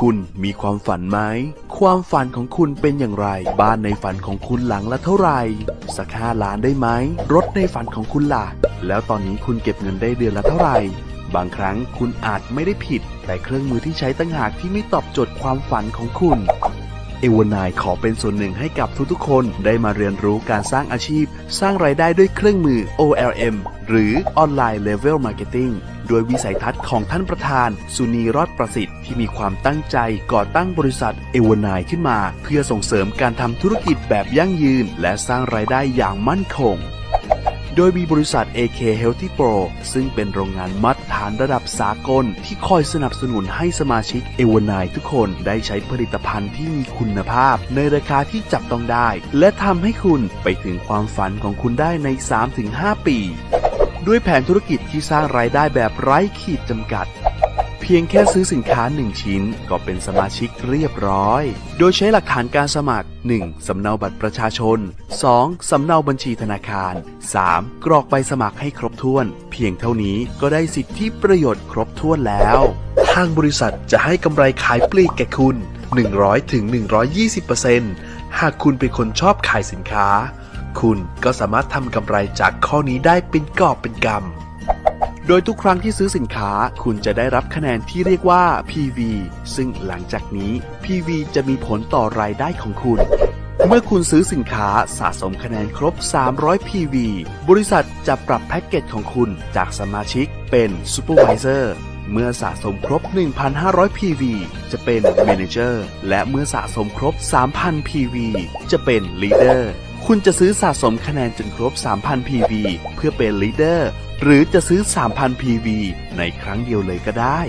คุณมีความฝันไหม ความฝันของคุณเป็นอย่างไร บ้านในฝันของคุณหลังละเท่าไหร่ สักห้าล้านได้ไหม รถในฝันของคุณล่ะ แล้วตอนนี้คุณเก็บเงินได้เดือนละเท่าไหร่ บางครั้งคุณอาจไม่ได้ผิด แต่เครื่องมือที่ใช้ตั้งหากที่ไม่ตอบโจทย์ความฝันของคุณเอวานายขอเป็นส่วนหนึ่งให้กับทุกๆ คนได้มาเรียนรู้การสร้างอาชีพ สร้างรายได้ด้วยเครื่องมือ OLM หรือ Online Level Marketing โดยวิสัยทัศน์ของท่านประธาน สุนีรอดประสิทธิ์ที่มีความตั้งใจก่อตั้งบริษัทเอวานายขึ้นมา เพื่อส่งเสริมการทำธุรกิจแบบยั่งยืน และสร้างรายได้อย่างมั่นคงโดยมีบริษัท AK Healthy Pro ซึ่งเป็นโรงงานมาตรฐานระดับสากล ที่คอยสนับสนุนให้สมาชิกเอวานายทุกคนได้ใช้ผลิตภัณฑ์ที่มีคุณภาพ ในราคาที่จับต้องได้ และทำให้คุณไปถึงความฝันของคุณได้ใน 3-5 ปี ด้วยแผนธุรกิจที่สร้างรายได้แบบไร้ขีดจำกัด เพียงแค่ซื้อสินค้า 1 ชิ้นก็เป็นสมาชิกเรียบร้อย โดยใช้หลักฐานการสมัคร 1. สำเนาบัตรประชาชน 2. สำเนาบัญชีธนาคาร 3. กรอกใบสมัครให้ครบถ้วน เพียงเท่านี้ก็ได้สิทธิประโยชน์ครบถ้วนแล้ว ทางบริษัทจะให้กำไรขายปลีกแก่คุณ 100-120%หากคุณเป็นคนชอบขายสินค้า คุณก็สามารถทำกำไรจากข้อนี้ได้เป็นกอบเป็นกำ โดยทุกครั้งที่ซื้อสินค้าคุณจะได้รับคะแนนที่เรียกว่า PV ซึ่งหลังจากนี้ PV จะมีผลต่อรายได้ของคุณ เมื่อคุณซื้อสินค้าสะสมคะแนนครบ 300 PV บริษัทจะปรับแพ็กเกจของคุณจากสมาชิกเป็น Supervisor เมื่อสะสมครบ 1,500 PV จะเป็น Manager และเมื่อสะสมครบ 3,000 PV จะเป็น Leader คุณจะซื้อสะสมคะแนนจนครบ 3,000 PV เพื่อเป็น Leader หรือจะซื้อ 3,000 PV ในครั้งเดียวเลยก็ได้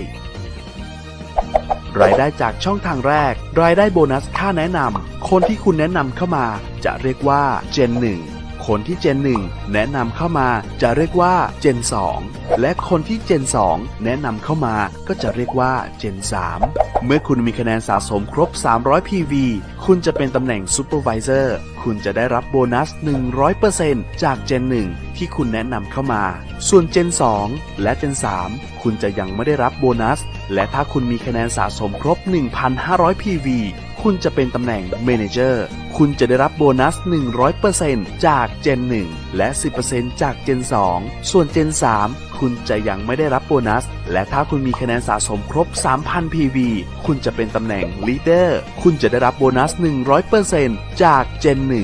รายได้จากช่องทางแรก รายได้โบนัสค่าแนะนำ คนที่คุณแนะนำเข้ามา จะเรียกว่า Gen 1 คนที่ Gen 1 แนะนำเข้ามา จะเรียกว่า Gen 2 และคนที่ Gen 2 แนะนำเข้ามา ก็จะเรียกว่า Gen 3 เมื่อคุณมีคะแนนสะสมครบ 300 PV คุณจะเป็นตำแหน่ง Supervisor คุณจะได้รับโบนัส 100%จาก Gen 1 ที่คุณแนะนำเข้ามา ส่วน Gen 2 และ Gen 3 คุณจะยังไม่ได้รับโบนัส และถ้าคุณมีคะแนนสะสมครบ 1,500 PV คุณจะเป็นตำแหน่ง Manager คุณจะได้รับโบนัส 100%จาก Gen 1 และ 10%จาก Gen 2 ส่วน Gen 3 คุณจะยังไม่ได้รับโบนัส และถ้าคุณมีคะแนนสะสมครบ 3,000 PV คุณจะเป็นตำแหน่ง Leader คุณจะได้รับโบนัส 100%จาก Gen 1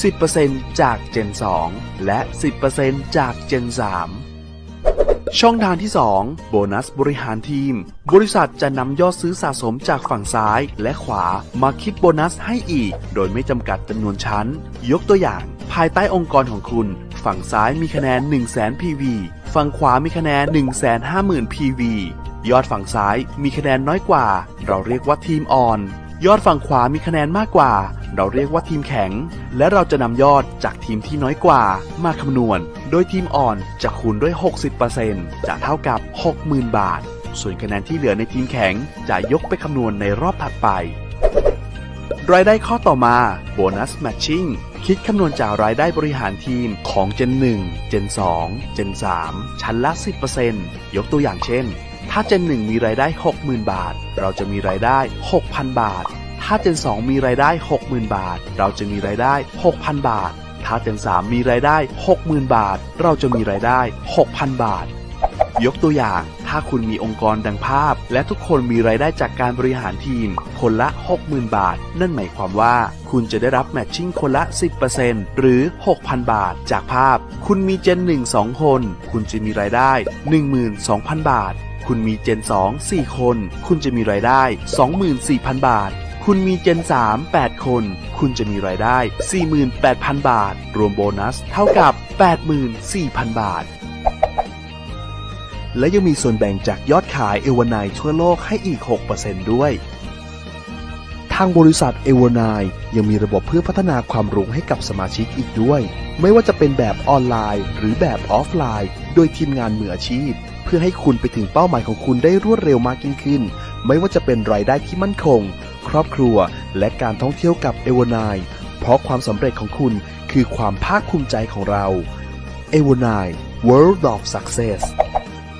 10%จาก Gen 2 และ 10%จาก Gen 3 ช่องทางที่ 2 โบนัสบริหารทีม บริษัทจะนำยอดซื้อสะสมจากฝั่งซ้ายและขวามาคิดโบนัสให้อีก โดยไม่จำกัดจำนวนชั้น ยกตัวอย่าง ภายใต้องค์กรของคุณ ฝั่งซ้ายมีคะแนน 1 0 0 0 0 0 PV ฝั่งขวามีคะแนน 1 5 0 0 0 0 PV ยอดฝั่งซ้ายมีคะแนนน้อยกว่า เราเรียกว่าทีมอ่อน ยอดฝั่งขวามีคะแนนมากกว่า เราเรียกว่าทีมแข็ง และเราจะนำยอดจากทีมที่น้อยกว่า มาคำนวณ โดยทีมอ่อนจะคูณด้วย 60%จะเท่ากับ 60,000 บาท ส่วนคะแนนที่เหลือในทีมแข็ง จะยกไปคำนวณในรอบถัดไป รายได้ข้อต่อมาโบนัสแมทชิ่งคิดคำนวณจากรายได้บริหารทีมของ Gen 1 Gen 2 Gen 3 ชั้นละ 10%ยกตัวอย่างเช่น ถ้าเจน 1 มีรายได้ 60,000 บาท เราจะมีรายได้ 6,000 บาท ถ้าเจน 2 มีรายได้ 60,000 บาท เราจะมีรายได้ 6,000 บาท ถ้าเจน 3 มีรายได้ 60,000 บาท เราจะมีรายได้ 6,000 บาท ยกตัวอย่าง ถ้าคุณมีองค์กรดังภาพ และทุกคนมีรายได้จากการบริหารทีม คนละ 60,000 บาท นั่นหมายความว่า คุณจะได้รับแมทชิ่งคนละ 10%หรือ 6,000 บาท จากภาพ คุณมีเจน 1 2 คน คุณจะมีรายได้ 12,000 บาท คุณมีเจน 2 4 คน คุณจะมีรายได้ 24,000 บาทคุณมีเจน 3 8 คน คุณจะมีรายได้ 48,000 บาท รวมโบนัสเท่ากับ 84,000 บาท และยังมีส่วนแบ่งจากยอดขายเอวานายทั่วโลกให้อีก 6%ด้วย ทางบริษัทเอวานายยังมีระบบเพื่อพัฒนาความรู้ให้กับสมาชิกอีกด้วย ไม่ว่าจะเป็นแบบออนไลน์ หรือแบบออฟไลน์ โดยทีมงานมืออาชีพ เพื่อให้คุณไปถึงเป้าหมายของคุณได้รวดเร็วมากยิ่งขึ้น ไม่ว่าจะเป็นรายได้ที่มั่นคง ครอบครัว และการท่องเที่ยวกับเอวานายเพราะความสำเร็จของคุณคือความภาคภูมิใจของเราเอวานาย World of Success